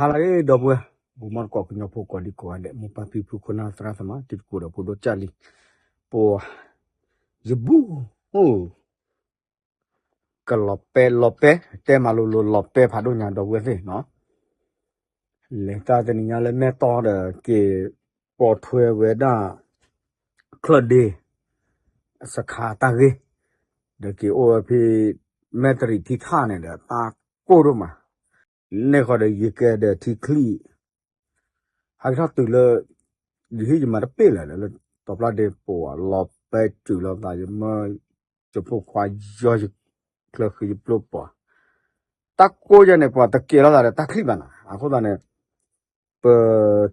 Halage dobwe bumar ko kunyo po ko di ko ade mo papi pu ko na tra sama tit ko do po do chali po zebu oh ka lope lope te malu lo lope pha do nya do we se no le ta de nya le me to de ke po thwe we da klode sakha ta ge de ke o phi metri ti tha ne da ta ko do ma နေ ခေါ်တဲ့ရေကဲတဲ့တီကလီဟာခတ်တူလဒီဟိမရပေလာလေတော့ပလာတဲ့ပေါ်လောပဲတူလောတာရမချဖို့ခွာရောကလခိပလပတက်ကိုရနေပေါ်တကေလာတဲ့တက်ခလီပါနာအခုတနဲ့ပ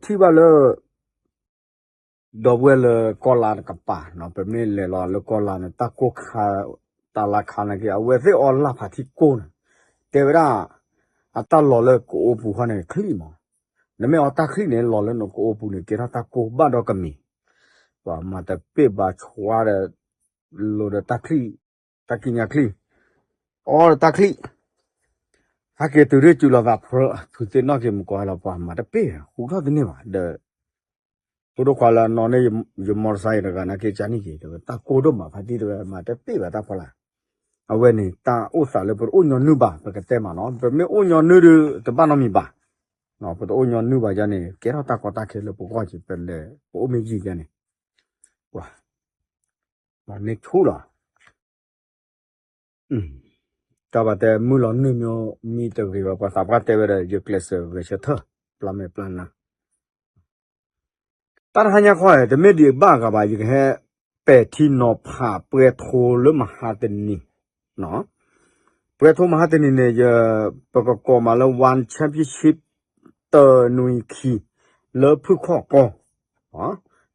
တီပါလတော့ဝဲလကောလာကပါနော်ပမေလေလောလကောလာနဲ့တက်ကိုခါတလာခါနေကအဝဲစေ အော်လာဖာတီကိုတေဝရာ ata lo le ko opu ha ne khli ma ne me ata khli ne lo le no ko opu ne ke ta ko ba do ka mi wa ma ta pe ba chwa de lo de ta khli ta ki nya khli or ta khli ha ke tu re chu lo ga pro tu te no ke mu ko la pa ma ta pe hu ga de ne ba de သူတို့ခွာလာနော်နေရမော်ဆိုင်ရကနာကေချာနီကေတာကိုတို့မှာဖတိတယ်မှာတပိပါတာဖလား အဝဲနေတာဥစားလေပအိုညောနုပါပကတဲ့မနော်ပမေအိုညောနုရတပနောမီပါနော်ပအိုညောနုပါကြနေကဲတော့တာကောတာခဲလေပကွာချပလေပိုမေကြီးကြနေဝါဘာနေထိုးလာอืมတဘာတဲ့မူလနုမျိုးမီတကေပါပါပတဲ့ဝရရကလစဝချသပလမေပလနာတာဟညာခွာတဲ့မေဒီဘာကဘာကြီးခဲပဲတီနောဖာပွဲထိုးလမဟာတနီ no pre tho ma te ni ne ya pa ko ko ma la one championship te nui khi le phu kho ko ha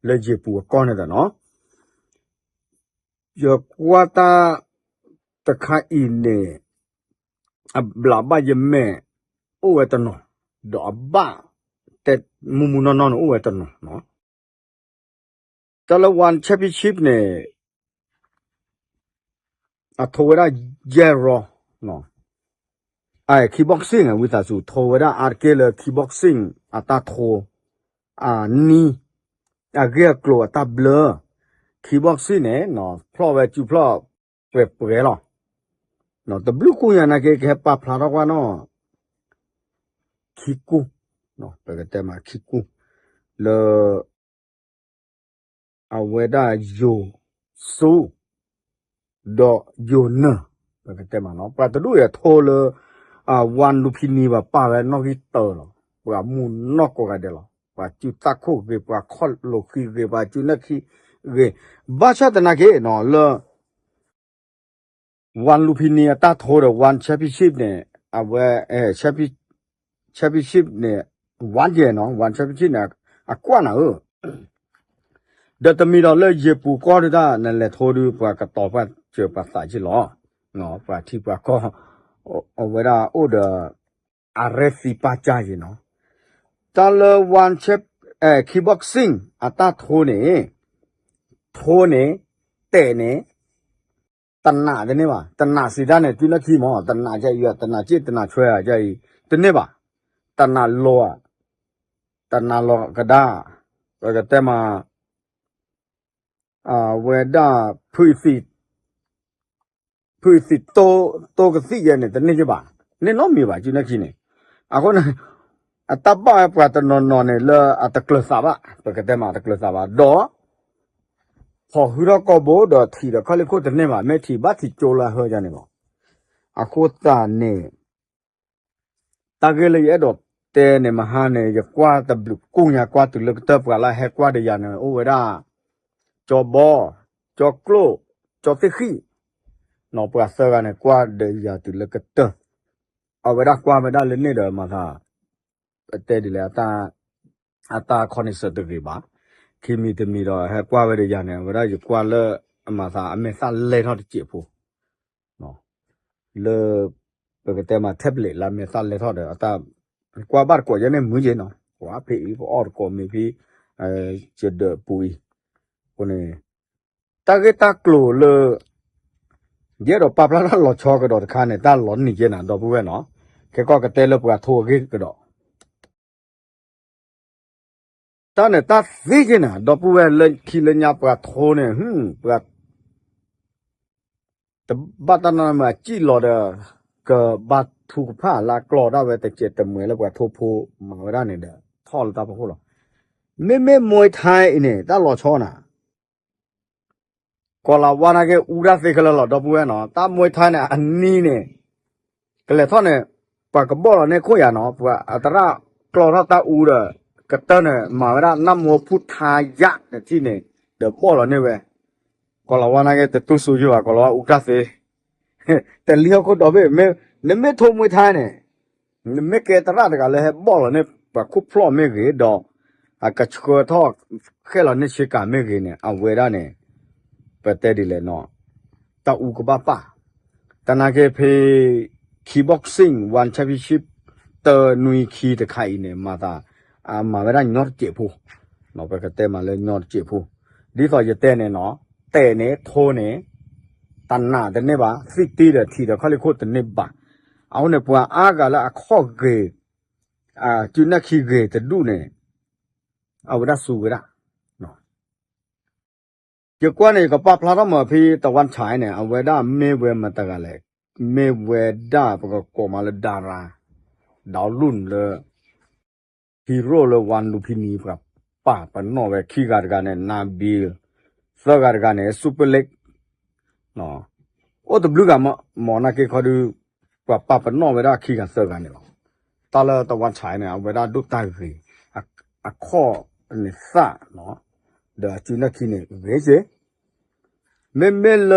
le je pu ko ne da no ya kwa ta ta kha i ne a bla ba ye me o we ta no do ba te mu mu no no o we ta no no ta la one championship ne အထောဝရဂျေရောနော်အဲ kickboxing ဝိသစုထောဝရအာကေ လ kickboxing အတာထောအာနီအဂေကလောတာဘလ kickboxing နဲ့နော်ဖလော့ဝဲကျူဖလော့ပဲပဲလောနော်တဘလူကိုရနာကေကေပါဖလာတော့ကွာနော်ခီကူနော်ပဲကတဲ့မှာခီကူလေအဝဲဒါယိုဆူ do yo na ba ka te ma no pa ดอกยูนเป็นแต่มาเนาะปลาตะดูอย่าโทเลอ่าวันลูพินีว่าป่าแล้วนอกที่เตอหรอว่ามูนอกก็ได้หรอว่าจุตะโคเกว่าคอลโลคีเกว่าจุนักคีเกบาชาตนาเกเนาะเลวันลูพินีตาโทเดวันแชมเปี้ยนชิพเนี่ยเอาไว้เออแชมเปี้ยนแชมเปี้ยนชิพเนี่ยวันเจเนาะวันแชมเปี้ยนชิพเนี่ยอะกว่าน่ะเออดตมีเราเลยเยปูก็ได้นั่นแหละโทดูกว่ากระตอบว่า 这把啥子了？喏，把提把个，我我为了我的阿瑞西巴加伊喏，到了 one chip 哎，kickboxing 啊，打拖呢，拖呢，带呢，等哪的呢吧？等哪时间呢？对了，起码等哪在约，等哪接，等哪出啊，在等呢吧？等哪落啊？等哪落个哒？那个他妈啊，为了配 fit。 ဖေစီတောတောကစီရနေတနေ့ချပါနေတော့မြေပါကျင်းနေချင်းနေအခုနအတပပတ်နော်နော်နေလအတကလစာပါပကတဲ့မှာတကလစာပါတော့ဟောဟူရကဘောတော့ထီတော့ခလခုတနေ့မှာမဲ့ထီဘာထီကြိုလာဟောကြနေပေါ့အခုတာနေတကလေးရတော့တဲနေမဟာနေရကွာတဘလူကုညာကွာတူလကတပ်ကလာဟဲကွာတရနေအိုဝရကျော်ဘောကျော်ကလိုကျော်သိခိ နော်ပွာဆရာနဲ့ကွာဒေယာတူလကတအဝရကွာမဒါလနေတယ်မသာအတဲဒီလေအတာအတာခေါနိစတကေပါခီမီတမီတော့ဟဲကွာဝရရနေဝရရကွာလအမသာအမေစလဲတော့တကြည့်ဖို့နော်လေပကတဲမှာ tablet လာမေစလဲတော့တယ်အတာကွာဘတ်ကွာရနေမွေးကျင်းတော့ကွာဖေးဘော်ကောမီဖီအဲချက်ပူီကိုနေတာဂေတာကလိုလေ เดี๋ยวปาปลาหลอชอกระโดดคาเนี่ยตาหลอนนี่เจนะดอบุเวเนาะแกก็กระเตลปกทัวกิกระโดดตาเนี่ยตาซีเจนะดอบุเวเลยขี้เลยญาปกทัวเนี่ยหึปกตบัตนามาจี้หลอดกะบัตถูกผ้าลากรอดเอาไว้แต่เจตเหมือนแล้วปกทัวโพมาไว้ได้เนี่ยท่อลตาพะโหลเมเมมวยไทยเนี่ยตาหลอชอน่ะ ကောလာဝါနာကေဥရသိခလလတော့ပွဲနော်တာမွေထိုင်းနဲ့အနီးနဲ့ကလေထောနဲ့ပကဘောနဲ့ကိုရနော်ပွာအတရကလောရတာဥရကတနဲ့မာရနမောဖုထာယတဲ့ဒီနဲ့တပေါ်လို့နေပဲကောလာဝါနာကေတူဆူကျွာကောလာဥကသိတလီယောကိုတော့ပဲမဲနမေထုံမွေထိုင်းနဲ့နမေကေတရတကလည်းဘောလို့နေပခုဖလော့မေကြီးတော့အကချကောထောခဲလာနေရှိကမေကြီးနဲ့အဝေရနဲ့ าอูกบ้าป่าตานาเกเพคีบ็อกซิ่งวันแชมเปี้ยนชิพเตอร์นุยคีตะไคเนี่ยมาตาอามาเวลายอดเจ็บผู้เนาะไปกระเตมาเลยยอดเจ็บผู้ดีต่อจะเตเนี่ยเนาะแต่เนี่ยโทเนี่ย တဏ္ဍတဲ့နေပါစိတ်တည်တဲ့ထီတဲ့ခလိခုတ်တဲ့နေပါအောင်နေပွာအာကလာအခော့ကေအာကျုနခိကေတဒုနေအဝဒဆူဝရနော် ကြကွနေကပပလာတော့မဖီတဝန်ချိုင်းနေအဝဒမေဝဲမတကလေမေဝဲဒါပကကောမလဒါရာဒေါလွန်းလေဟီရိုလဝန်လူဖီနီပပါပနောဝဲခိဂါကနဲ့နာဘီစဂါကနဲ့စူပလက်နော်။အော်တဘလူကမမော်နာကေခေါ်ดูပပပနောဝေဒခီကန်ဆောကန်နေလော။တာလာတဝန်ချိုင်းနေဝေဒဒုတိုင်ခီအခေါ်နေစနော်။ဒါချူနခီနေဝေစေ မေမေလ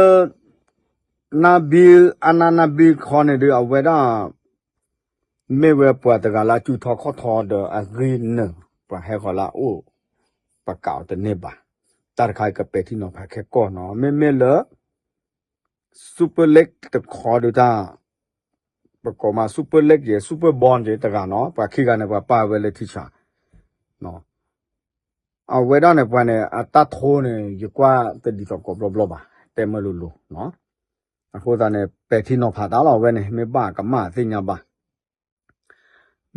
နာဘီအနာနာဘီခေါ်နေဒီအဝေဒမေဝဲပွားတကလာချူထော်ခေါ်ထော်ဒအဂရီနပဟဲခေါ်လာအိုပကောက်တနေပါတာခိုင်ကပေတီနော်ဖခဲကောနော်မေမေလ super leg တခေါ်ဒတာပကောမ super leg ရေ super bond ရေတကနော်ပခိကနေပပါဝဲလေတိချာနော် အဝဲတော့နေပွနဲ့အတတ်ထိုးနေရကွာတဒီတော့ကောဘလဘလပါတဲမလူလူနော်အခုတနဲ့ပဲတီနော်ဖာတာတော့ဝဲနေမေပါကမသိညာပါ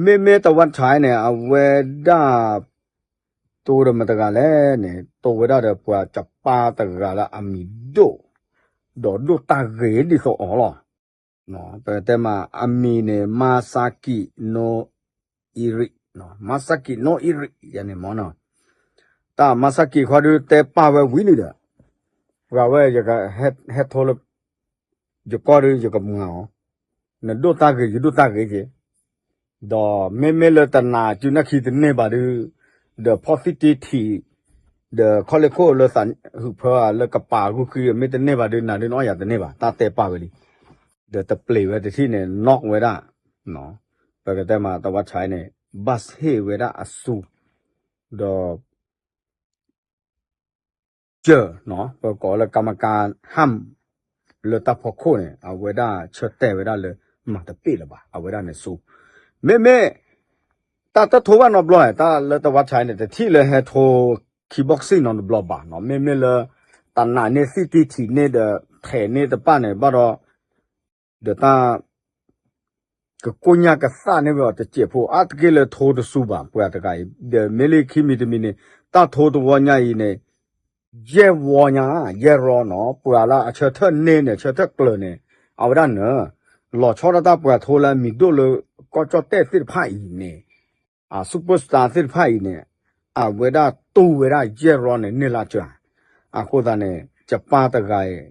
မေမေတဝန်ချိုင်းနေအဝဲဒါတိုးရမတကလည်းနေတိုးဝဲတော့ပွာချပါတကလာအမီဒို do do ta ge di so olo no pe te ma amine masaki no iri no masaki no iri ya ne mo no ta masaki khwa du te pa we wi ni da ga we ya ga het het thol yo ko ru yo ka nga o ne do ta ge do ta ge je do me me le ta na ju na khi de ne ba du the positivity the koleko lo san hu pha le ka pa hu ki me te ne ba de na de no ya de ne ba ta te pa we li the the play we de thi ne knock we da no pa ka te ma ta wa chai ne bus he we da asu the เจอเนาะปกอลกรรมการห้ามเลตาพอโคเนี่ยเอาเวด้าเชดแต่เวด้าเลยมาตะปีละบ่าเอาเวด้าเนี่ยสู้เม่เม่ตาตะโทว่านอบลอยตาเลตะวัดชายเนี่ยแต่ที่เลยให้โทคีบ็อกซิ่งนอนบลอบ่าเนาะเม่เม่เลยตาหน้าเนี่ยซิตี้ทีเนี่ยเดแผลเนี่ยตะป้าเนี่ยบ่รอเดตากကိုညာကစနေဘောတကြဖို့အတကယ်လေထိုးတစုပါပွာတကရေမေလီခီမီတမီနေတာထိုးတဝညာရင်နဲ့ အာစူပါစတာစစ်ဖိုင်နေအဝေဒတူဝေဒရဲရောနေနေလာချာအခုဒါနေဂျပန်တကရဲ့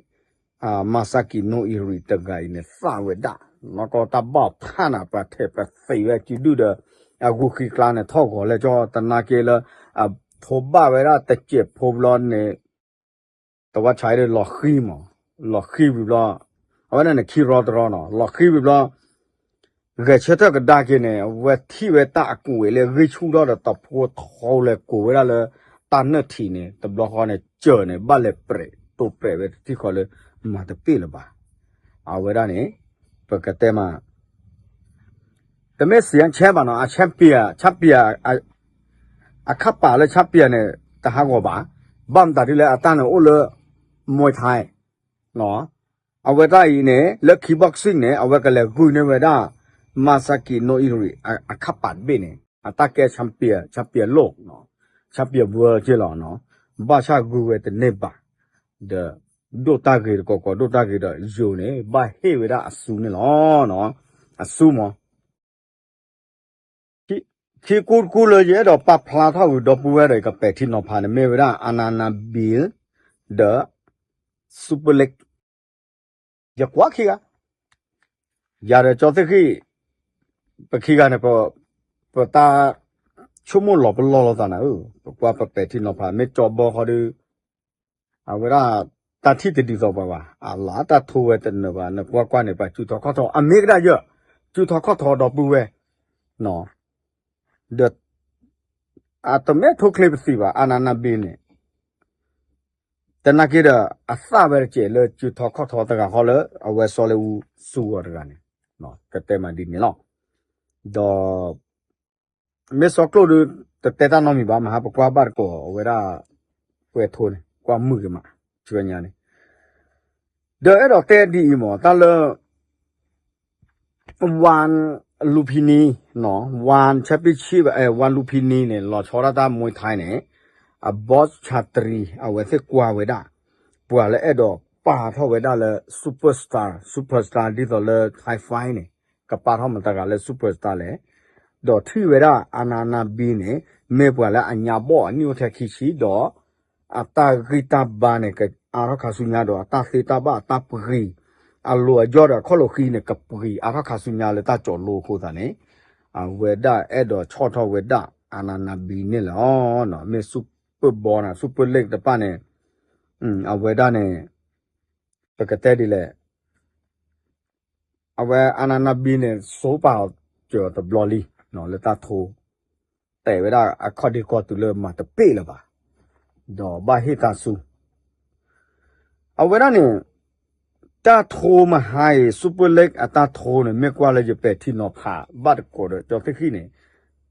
အာမာဆာကီနိုအီရီတကရဲ့နေစာဝေဒမကောတဘောဖာနာပတ်တဲ့ပတ်ဖေဝဲကြည့်ဒူဒအခုခိကလာနေထောက်ကောလေကြောတနာကေလအဖိုဘဝေဒတကျဖိုဘလောနေတဝချိုင်ရလော်ခီမလော်ခီဘ လောအဝနနေခီရောဒရောနော်လော်ခီဘလောကချက်တကဒါကိနေဝက်တီဝက်တာအကူဝေလေဝိချူတော့တဖိုးထောလေကိုဝဲလာတန်နတီနေတဘလခေါနေကျနေဘလက်ပရတူပရဝက်တီခေါ်လေမာတပိလပါအဝဲရနေပကတဲ့မှာတမဲစီယန်ချဲပါနော်အချမ်ပီယာချပ်ပီယာ အခပ်ပါလေချပ်ပီယာနေတဟာကောပါဘမ်တာဒီလေအတန်အိုလေမွေထိုင်နော်အဝဲတာဤနေလက်ခီဘောက်ဆင်းနေအဝဲကလည်းဂူနေဝဲတာ Masaki no Iri အခပ်ပတ်ဘင်းနေအတကဲချမ်ပီယာချပ်ပီယာလော့နော်ချပ်ပြဘွားချေလောနော်ဘာချကူဝဲတနေပါဒဒိုတာကေကောကောဒိုတာကေတော့ယုံနေဘာဟေဝရအဆူနေလောနော်အဆူမော ခိခိကူကူလေရတော့ပပလာထောက်တော့ပူရတဲ့ကပက်တီနော်ဖာနေမေဝရအနာနာဘီလ်ဒစူပလက် ya kwa khiga ya de cho te khi pa khiga ne po po ta chumo lo po lo lo ta na u kwa pa pe ti no pha me cho bo ho du a we ra ta thi ti ti so ba ba a la ta thu we te no ba na kwa kwa ne pa chu tho kho tho a me ga yo chu tho kho tho do pu we no de a to me thu clip si ba anana bi ne တနကိရအစပဲကျေလေကျူထောခောထောတကဟောလေအဝဲစောလေဦးစူရတကနေနော်တတဲမဒီနေလောဒေါ်မေစောကလိုတတဲတာနော်မီပါမဟာပကွာဘတ်ကိုဝဲရာပွဲထိုးနေကွာမှုကမှာ ลูพินีเนาะวันแชมเปี้ยนชิพเออวันลูพินีเนี่ยหลอชอราตามวยไทยเนี่ยอ่ะบอสชาตรีเอาไว้เสกว่าไว้ได้ปวดแล้วเอดอกป่าเท่าไว้ได้เลยซูเปอร์สตาร์ซูเปอร์สตาร์ที่ตัวเลยไฮไฟเนี่ยกับป่าเท่ามันตะการเลยซูเปอร์สตาร์เลยดอกที่เวลาอานานาบีเนี่ยเมื่อปวดแล้วอัญญาบ่อนิวเทคิชิดอกอัตตากิตาบาเนี่ยกับอารักษาสุญญาดอกตาเซตาบาตาปรี အလိုအကြောတာခလိုခီနေကပရီအခခါဆုညာလေတာကြော်လိုခိုးတာနေအဝေဒအဲ့တော့ချော့ထော်ဝေဒအနာနာဘီနေလောနော်မေစုပဘောနာစုပလက်တပနဲ့อืมအဝေဒနဲ့ပကတဲ့ဒီလေအဝေအနာနာဘီနေစိုးပါကြော်တဘလလီနော်လေတာထိုးတဲ့ဝေဒအခေါ်ဒီကောတူလေမတပေးလပါတော့ဘာဟိတာစုအဝေဒနဲ့ ตาโทมาให้ซูเปอร์เล็กอตาโทเนี่ยไม่กว่าเลยจะไปที่นอพาบัดกดจอกที่ขี้เนี่ย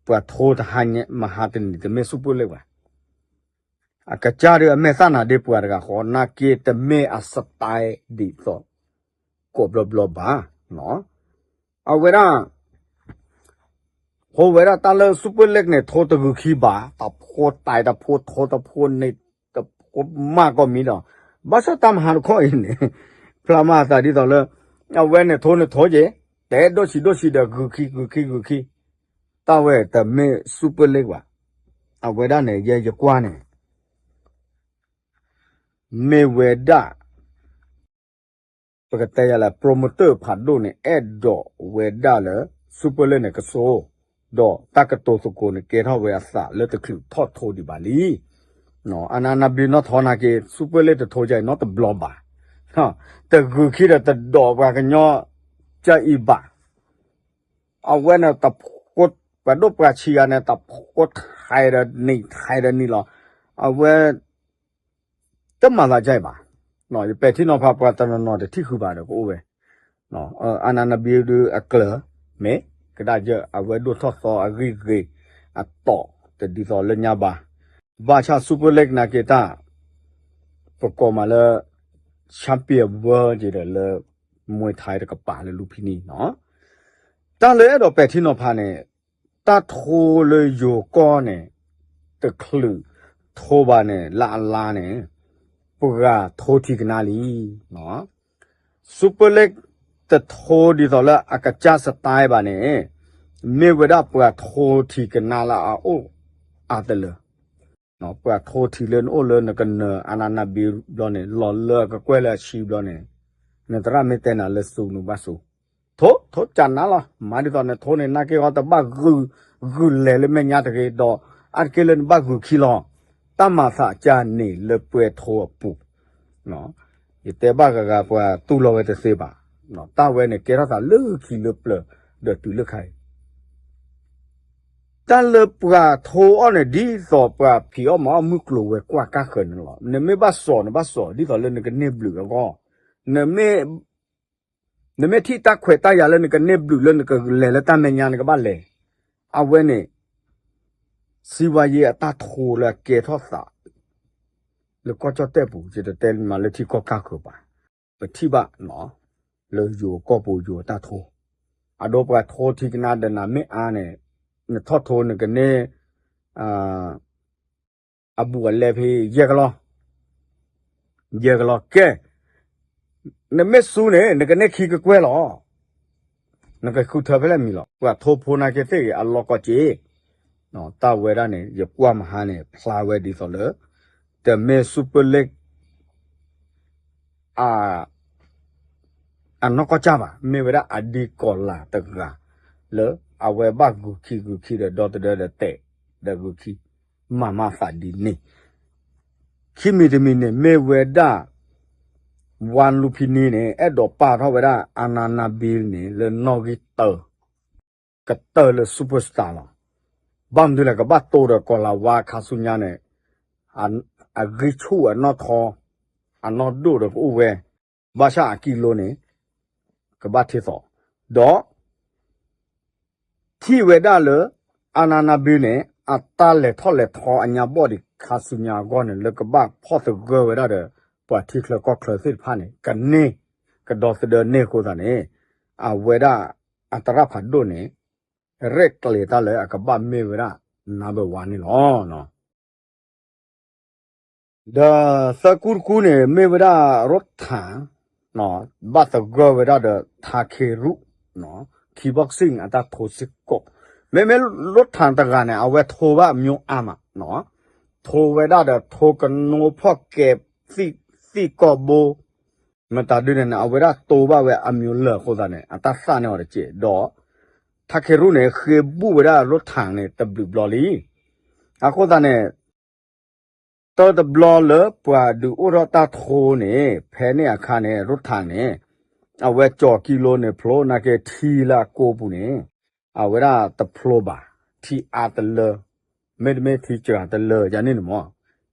ปวดโททหารเนี่ยมาหาตินี่จะไม่ซูเปอร์เล็กวะอากาจาเรือไม่สานาเดปวดกะขอนาเกตเม่อสตายดีต่อกบลบลบบ้าเนาะเอาเวลาโหเวลาตาเลซูเปอร์เล็กเนี่ยโทตะกุขี้บ้าตะโพดตายตะโพดโทตะโพดในตะโพดมากก็มีเนาะบ้าสตามหาข้ออีกเนี่ย han ko in ne pla ma sa di to le a we ne tho ne tho je de do si do si de gu khi gu khi gu khi ta we te me super leg ba a we ra ne ye ye kwa ne မေဝေဒပကတဲ့ရလာပရိုမိုတာဖတ်လို့နေအဲ့တော့ဝေဒလာစူပါလေနေကဆိုတော့တကတိုစကိုနေကေထောဝေအစလက်တခုထော့ထိုးဒီပါလီနော်အနာနာဘီနော်ထောနာကေစူပါလေတထိုးကြိုင်နော်တဘလော့ပါ ဟာတကူခိရတဒေါ်ဘာကညောကြိဘအဝဲနတပုတ်ပဒုပချီယနေတပုတ်ခိုင်ရနေခိုင်ရနေလောအဝဲတက်မှလာကြိုက်ပါနော်ဒီပက်တီနော်ဖာပတ်တနော်နော်တတိခုပါတယ်ကိုပဲနော်အာနာနဘီဒူအကလမေကဒါကြအဝဲဒုသောသောအဂိဂိအတော့တဒီသောလညာပါဘာချာစူပါလက်နာကေတာပကောမလာ ချန်ပီယံဘောဂျီရလမွေထိုင်ရကပါလေလူဖီနီနော်တန်လေတော့ပက်တီနော်ဖာနေတတ်ထိုးလေယိုကောနေတခလူထိုးပါနေလာလာနေပူကထိုးထီကနာလီနော်စူပါလက်တထိုးဒီတော့လာအကကြစတိုင်ပါနေမေဝဒပူကထိုးထီကနာလာအိုအတလ နော်ပူကထိုးထီလန်အိုလနကန်အနာနာဘီဘလနေလော်လကကွဲလာချီဘလနေနတရမေတနာလဆူနုဘဆူထိုးထိုးချန်နာလာမာဒီတော့နေထိုးနေနာကေတော့ဘဂူဂူလေလေမညာတကေတော့အကလန်ဘဂူခီလောတမသာကြနေလပွဲထောပူနော်ဒီတေဘကကပွားတူလောဝဲတစေပါနော်တဝဲနေကေရတာလူခီလပလဒတူလခိုင် တလပွားထောအနေဒီသောပွားဖီအမမှုကလိုဝဲကွာကခနလောနမေဘဆောနဘဆောဒီသောလနေကနေဘလူကောနမေနမေတီတခွေတရလနေကနေဘလူလနေကလေလတမညာနေကပါလေအဝဲနေစီဝါရီအတထိုးလာကေထောစာလေကောချတဲ့ပူကျတဲ့တယ်မလက်တီကောကခုပါပတိပါနော်လေယိုကောပူယိုတထိုးအတော့ပထိုးတိကနာဒနာမေအားနဲ့ နထောထိုးနကနေအာအဘူကလည်းဖေးရကလောရကလောကဲနမဆူနေနကနေခီကကွဲလောနကခုထဖလဲမီလောကွာထိုဖိုနာကေတေအလောကကြီးနော်တာဝဲရနေရကွာမဟာနေဖလာဝဲဒီဆိုလေတမေစူပလက်အာအနောကကြပါမေဝရအဒီကောလာတကလေ အဝဲဘဂူခီဂူခီတဲ့ဒေါ်တဲ့တဲ့တဲ့ဂူခီမမဖာဒီနေခိမီတမီနေမေဝဲဒါဝန်လူဖီနီနေအဲ့တော့ပါတော့ဝဲဒါအနာနာဘီလ်နေလေနော်ဂီတောကတောလေစူပါစတာလာဘမ်ဒူလကဘတ်တိုရကောလာဝါခါဆုညာနေအန်အဂိချူအနော်ထောအနော်ဒိုရဥဝဲဘာရှာကီလိုနေကဘတ်သေးတော့တော့ ที่เวดาเลอานานาบิเนี่ยอัตตาเลทอเลทออัญญาบอดิคาสุญญากอนเนี่ยเลกบักพอสเกเวดาเดปะที่เคลก็เคลสิพานี่กันนี่กระดอสเดเนโคตานี่อาเวดาอัตราพัดโดเนี่ยเรกเลตาเลอะกบะเมเวดานาเบวานี่ลอเนาะดาสกุรคูเนี่ยเมเวดา รถถังเนาะบัสเกเวดาเดทาเครุเนาะ คีบ็อกซิ่งอัตโทสิกกแม่แม่รถทางตะการเนี่ยเอาไว้โทรว่ามิวอามาเนาะโทรไว้ได้เด้อโทรกันโนพ่อเก็บสิสิกอโบมันตาด้วยเนี่ยเอาไว้ได้โตว่าไว้อามิวเลอโคตาเนี่ยอัตซ่าเนี่ยว่าเจดอถ้าเครุเนี่ยเคยบูไว้ได้รถทางเนี่ยตบลิบลอลีอะโคตาเนี่ยတော်တဘလလပွာဒူဥရတာထိုးနေဖဲနေအခါနေရထန်နေ အဝဲကြော်ကီလိုနေဖလိုနာကေထီလာကိုပူနေအဝဲရာတဖလိုပါထီအာတလမေဒမေထီချာတလဂျာနေနမော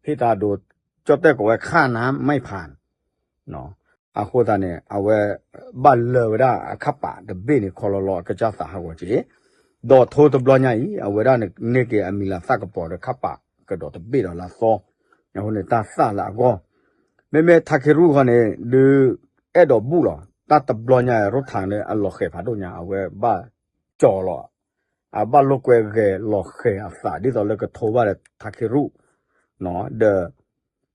ဖေတာဒိုကြော့တဲ့ကိုဝဲခါနာไม่ผ่านနော်အခုတနဲ့အဝဲဘလဝရအခပ်ပါတပိနေခေါ်လောကကြစာဟောကြီးဒေါ်ထိုးတဘလညာဤအဝဲရနေကေအမီလာစကပေါ်ခပ်ပါကတော့တပိတော့လာသောညဟိုနေတာဆလာကောမေမေထခေရုခနဲ့ဒီအဲ့တော့ဘူးလား ta tập lo nhà rốt thằng này ăn lò khè phá đồ nhà về ba cho lọ à ba lô que ghè lò khè à xả đi rồi là cái thô ba là thắc ru nó đờ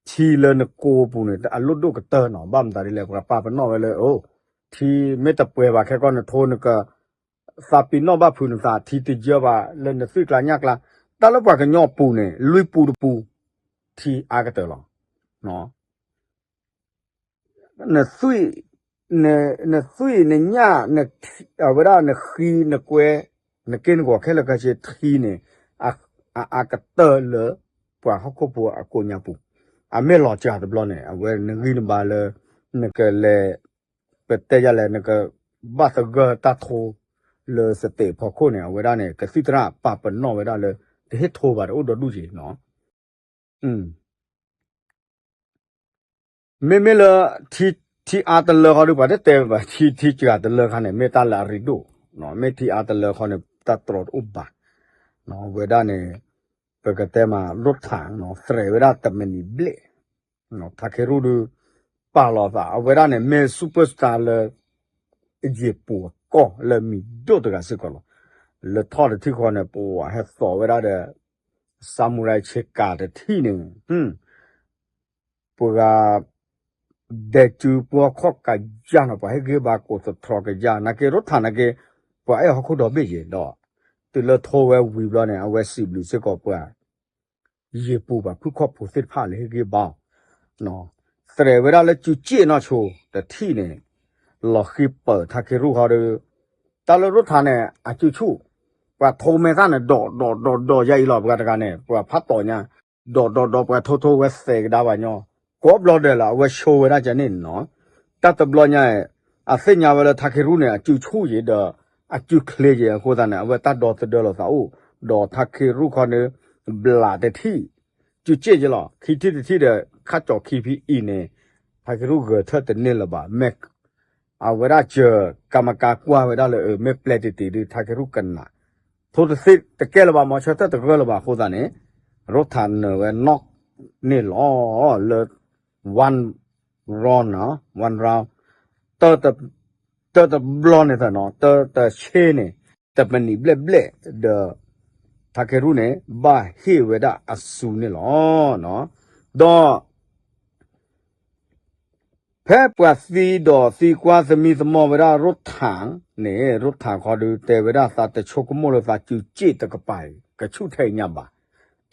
chi lên nó cô bù này ta lốt đồ cái tơ nó băm ta đi lại cái ba bên nó về lại ô thì mấy tập quê bà cái con nó thô nó cái sa pin nó ba phun nó sa thì tự giờ bà lên nó suy là nhắc là ta lúc bà cái nhỏ bù này lui bù đồ bù thì ai cái tơ lọ nó nó suy ne ne sui ne nya ne avra ne khi ne kwe ne ken go khela ka che thi ne a a a ka tơ lơ pa ho ko pu a ko nya pu a me lo cha de blo ne a we ne ngi ne ba le ne ke le pe te ya le ne ke ba sa ga ta tho le se te pho ko ne a we da ne ka si tra pa pa no we da le te he tho ba de o do lu ji no mm me me la thi ทีอาตเลเขาดูป่ะเต็มป่ะทีทีจาตเลเขาเนี่ยเมตาลาริโดเนาะเมทีอาตเลเขาเนี่ยตัดตรอดอุบะเนาะเวด้าเนี่ยปกติมาลดถังเนาะเสรเวด้าตะมันนี่เบลเนาะทักเครูดูป่าลอซาเวด้าเนี่ยเมซูเปอร์สตาร์เลยเจีปัวก็เลยมีดูตัวกันสิก่อนเลยทอดที่คนเนี่ยปัวให้สอเวด้าเดซามูไรเชกาเดที่หนึ่งอืมปัว de tu po kho ka ja no pa he ge ba ko so thro ga ja na ke ro tha na ke po ai ho ko do be je do သူလထိုးဝဲဝီဘလနဲ့အဝဲစီဘလူစကောပွားရေပူပါခုခော့ဖို့စစ်ဖာလေကေဘောနော်စရဝရလချူချီနော်ချိုတတိနေလော်ခိပတာကေရူဟာရတလရုထာနဲ့အချူချူပွာထုံမဲသားနဲ့ဒေါ်ဒေါ်ဒေါ်ဒေါ်ရိုက်လောပွာတကနဲ့ပွာဖတ်တော်ညာဒေါ်ဒေါ်ဒေါ်ပွာထိုးထိုးဝဲစေ ကဒါပါညောကောဘလော်တယ်လာဝဲရှိုးဝရကြနေနော်တတ်တဘလော်ညာအစညာဝဲတာကေရူနဲ့အချူချူရေတော့အကျုခလေရကိုတာနဲ့အဝတတ်တော်တော်လို့သာအိုဒေါ်ထခေရုခနဘလာတတိကျကျကြလားခိတိတိတဲ့ခတ်တော်ခိပီအင်းနေဖကရုကထတဲ့နေလပါမက်အဝရချကမကာကွာဝရလေမက်ပလက်တီတီထကရုကနာထိုတစစ်တကဲလပါမချတ်တကဲလပါခိုတာနဲ့ရောထန်ဝဲနော့နေလောလေ one round နော် one round တော့တတဘလနေတာနော်တတရှင်းနေတပနီဘလက်ဘလက်ဒထထာကေရုနဲ့ဘာဟေဝဒအဆူနဲ့လောနော်တော့ဖဲပွားစီတော့စီကွာသမီသမောဝဒရုတ်ထန်နေရုတ်ထန်ခေါ်ดูတေဝဒသာတချုကမောလသာကျူကြည့်တကပိုင်ကချုထိုင်ညပါ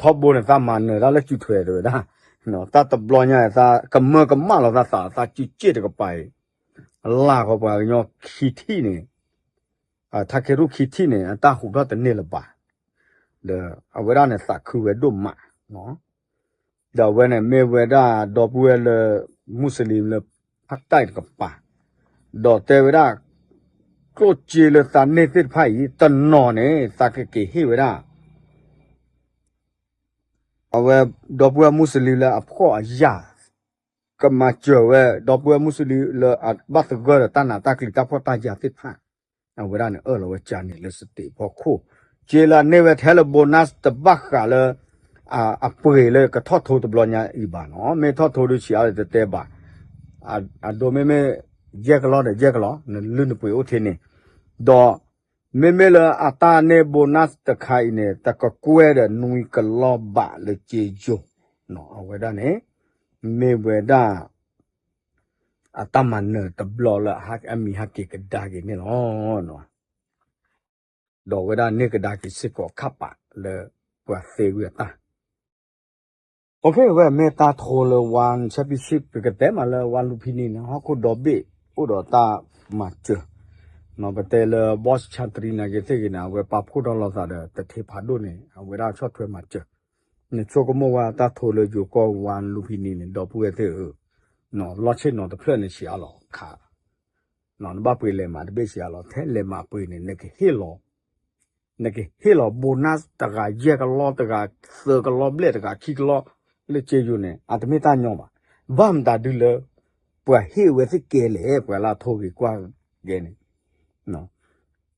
ထောဘုန်သမန်နော်လည်းကျူထွဲတယ်ဒါ နော်တတ်တဘလောညာသာကမကမလောသာသာသာကျူကြည့်တကပိုင်လာခေါ်ပါညောခီတီနေအာထာကေရုခီတီနေအတဟုတော့တနေလပါ the awareness sa khuwe do ma no da when me we da do pu le muslim le phak tai ka pa do te we da ko chi le sa ne fit phai yi ta no ne sa ke ke he we da awe do pu muslim le a pho a ya ကမကျော်ဝဲတော့ပွဲမုစလီလအဘတ်ဂရတနာတကလီတဖောတာကြတစ်ဖာအဝရနအော်လောချာနေလစတိဖို့ခုကျေလာနေဝဲထဲလဘိုနတ်တဘခါလအာအပွေလေကထော့ထိုးတဘလညာဤပါနော်မေထော့ထိုးလို့ရှိရတဲ့တဲပါအာအဒိုမေမေဂျက်ကလောတဲ့ဂျက်ကလောလွန်းပွေအိုထင်းနေတော့ မေမေလာအတာနေဘိုနတ်တခိုင်နေတကကွဲတဲ့နွီကလောပါလေချေဂျိုနော်အဝဲဒါနေ me weda ataman ne tablo la hak ami hak ke da ge ne no no do weda ne ke da ki sik ko khapa le kwa se wi ta okay we me ta tho le wan championship ke te ma le wan lu phi ni na ha ko do be o do ta ma che no ba te le boss chantri na ge te ge na we pa pho do lo sa de te the pha do ne we da chot thwe ma che နေချိုကမောဝါတာထိုလေဂျိုကောဝန်လူဖီနီနေတော့ပူရတဲ့နော်လော့ချစ်နော်တဖလက်နေရှိအလောခါနော်နဘပွေလေမှာတပိရှိအလောထဲလေမှာပွေနေနေကဟီလောနေကဟီလောဘိုနတ်တကရက်ကလောတကစကလောဘလက်တကခိကလောလေချေယူနေအတမေတာညောပါဗမ်တာဒူလေပွာဟီဝဲစစ်ကဲလေပွာလာထိုးကြီးကွာဂဲနေ နော်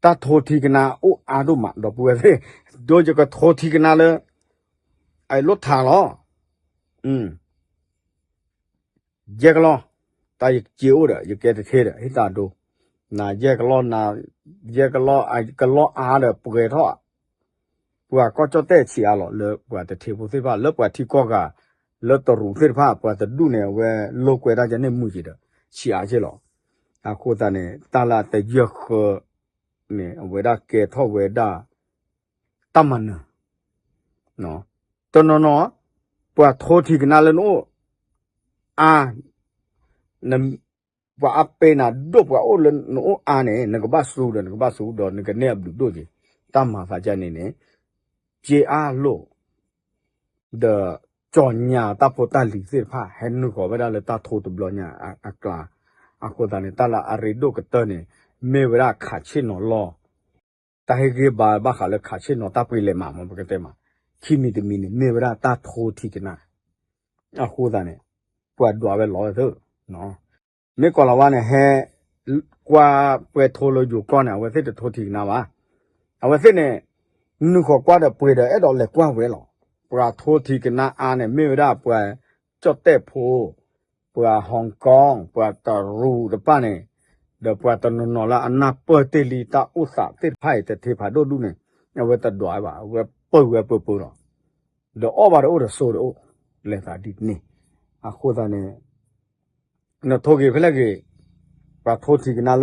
တာထိုတီကနာအိုအာဒိုမတော့ပူရတဲ့ဒိုကြကထိုတီကနာလေ ไอ้รถทางล้ออืมเยกล้อตายเจียวเด้อยแกตะเทเด้ให้ตาดูนาเยกล้อนาเยกล้อไอ้กล้ออาเด้ปเกทอปัวก็จะแต่ชีอาล้อเลปัวตะเทบุสิบาเลปัวที่ก็กะเลตรูสิบาปัวตะดูเนี่ยเวโลกเวดาจะเนี่ยมุจิเด้ชีอาเจล้ออาโคตาเนี่ยตาลาตะเยกเ အခုတနဲ့တာလာတရခနဲ့ဝေဒကေထောဝေဒတမနနော်တနနောပွာထောတိကနာလနောအာနမ်ပွာအပေနာဒုပွာအိုလနောအာနေငကဘဆူဒငကဘဆူဒငကနေဘဒုတိတမဖာကြနေနေပြေအားလို့ the ကြော်ညာတဖို့တလီစစ်ဖာဟဲနုခေါ်ပဲဒါလေတထိုးတဘလညာအကလာ အခုတနေတလာအရီဒုကတနေမေဝရခါချင်နော်လောတာဟေကေဘာဘာခါလေခါချင်နော်တပွေလေမာမဘကတဲ့မှာခိမီတမီနေမေဝရတာထိုတီကနာအခုဒါနဲ့ပွားတော့ပဲလောသောနော်မေကောလာဝါနဲ့ဟဲကွာပွဲထိုလို့ယူကောနာဝဲစစ်ထိုတီကနာပါအဝဲစစ်နဲ့နုခေါ်ကွာတဲ့ပွဲတဲ့အဲ့တော့လေကွာဝဲလောပွာထိုတီကနာအားနဲ့မေဝရပွာကြော့တဲ့ဖိုး ပွာဟောင်ကောင်ပွာတရူတပနဲ့ဒပွာတနနော်လာအနာပတ်တေလီတာဥစာတစ်ဖိုက်တဲ့ထေဖာတို့လူနဲ့ဝဲတဒွားပါဝဲပုတ်ဝဲပုတ်ပုတ်တော့တော့အော်ပါတော့ဆိုတော့လက်သာဒီနေအခုသားနေနော်ထိုကေဖလက်ကေပါထိုတီကနာလ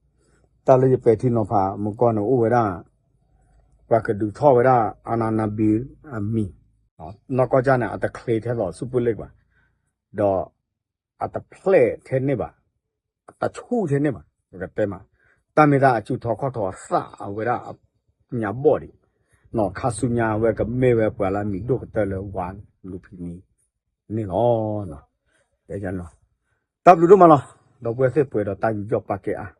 နော်ဒီ na tamita soba no ta ne senya da tho tho le le ne ba su da gu khi che che che che che che da ma da di to le a pa kan no na le ma a le no ka ne ke ke ro ba sa di ni no na ke ke di kwa ke ma ma ha ko ye we da ta tho ne kwa ke ko ku de lo cha na ke lo lo ta le pe thi no pha mo ko no o we da kwa ke du tho we da anana bi a mi နော်ကောကြနဲ့အတကလေထဲတော့စပလိကပါတော့အတဖလေထဲနေပါအတချူထဲနေပါကတဲမှာတမေတာအချူထောခေါထောစအဝရညာဘော်ဒီနော်ခါဆုညာဝဲကမေဝဲပွာလာမီဒုကတလေဝမ်လူပီနီနေလောနော်တဲကြနော်တပ်လူတို့မလားတော့ပွဲစစ်ပွဲတော့တိုင်ပြောပါကဲအား